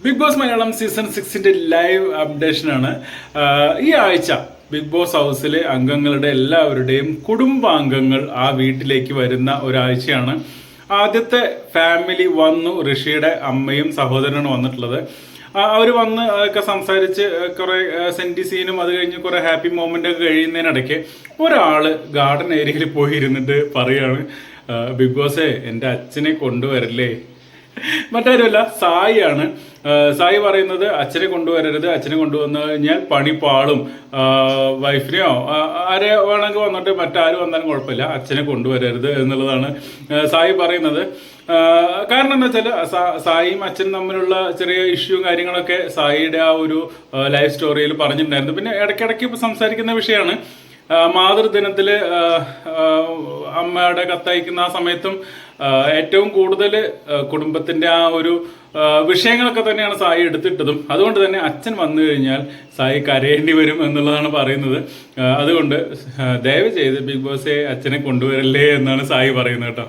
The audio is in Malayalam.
ബിഗ് ബോസ് മലയാളം സീസൺ സിക്സിന്റെ ലൈവ് അപ്ഡേഷൻ ആണ്. ഈ ആഴ്ച ബിഗ് ബോസ് ഹൗസിലെ അംഗങ്ങളുടെ എല്ലാവരുടെയും കുടുംബാംഗങ്ങൾ ആ വീട്ടിലേക്ക് വരുന്ന ഒരാഴ്ചയാണ്. ആദ്യത്തെ ഫാമിലി വന്നു ഋഷിയുടെ അമ്മയും സഹോദരനും വന്നിട്ടുള്ളത്. അവർ വന്ന് ഒക്കെ സംസാരിച്ച് കുറെ സെന്റി സീനും അത് കഴിഞ്ഞ് കുറെ ഹാപ്പി മൊമെന്റ് ഒക്കെ കഴിയുന്നതിനിടയ്ക്ക് ഒരാൾ ഗാർഡൻ ഏരിയയിൽ പോയി ഇരുന്നിട്ട് പറയാണ് ബിഗ് ബോസേ എന്റെ അച്ഛനെ കൊണ്ടുവരല്ലേ? മറ്റാരുമല്ല സായിയാണ്. സായി പറയുന്നത് അച്ഛനെ കൊണ്ടുവരരുത് അച്ഛനെ കൊണ്ടുവന്നു കഴിഞ്ഞാൽ പണി പാളും. വൈഫിനെയോ ആരെ വേണമെങ്കിൽ വന്നിട്ട് മറ്റാരും വന്നാലും കുഴപ്പമില്ല അച്ഛനെ കൊണ്ടുവരരുത് എന്നുള്ളതാണ് സായി പറയുന്നത്. കാരണം എന്താ വെച്ചാൽ സായിയും അച്ഛനും തമ്മിലുള്ള ചെറിയ ഇഷ്യൂ കാര്യങ്ങളൊക്കെ സായിയുടെ ആ ഒരു ലൈഫ് സ്റ്റോറിയിൽ പറഞ്ഞിട്ടുണ്ടായിരുന്നു. പിന്നെ ഇടയ്ക്കിടയ്ക്ക് സംസാരിക്കുന്ന വിഷയമാണ് മാതൃദിനത്തിൽ അമ്മയുടെ കത്തയക്കുന്ന ആ സമയത്തും ഏറ്റവും കൂടുതൽ കുടുംബത്തിന്റെ ആ ഒരു വിഷയങ്ങളൊക്കെ തന്നെയാണ് സായി എടുത്തിട്ടതും. അതുകൊണ്ട് തന്നെ അച്ഛൻ വന്നു കഴിഞ്ഞാൽ സായി കരയേണ്ടി വരും എന്നുള്ളതാണ് പറയുന്നത്. അതുകൊണ്ട് ദയവ് ചെയ്ത് ബിഗ് ബോസെ അച്ഛനെ കൊണ്ടുവരല്ലേ എന്നാണ് സായി പറയുന്നത് കേട്ടോ.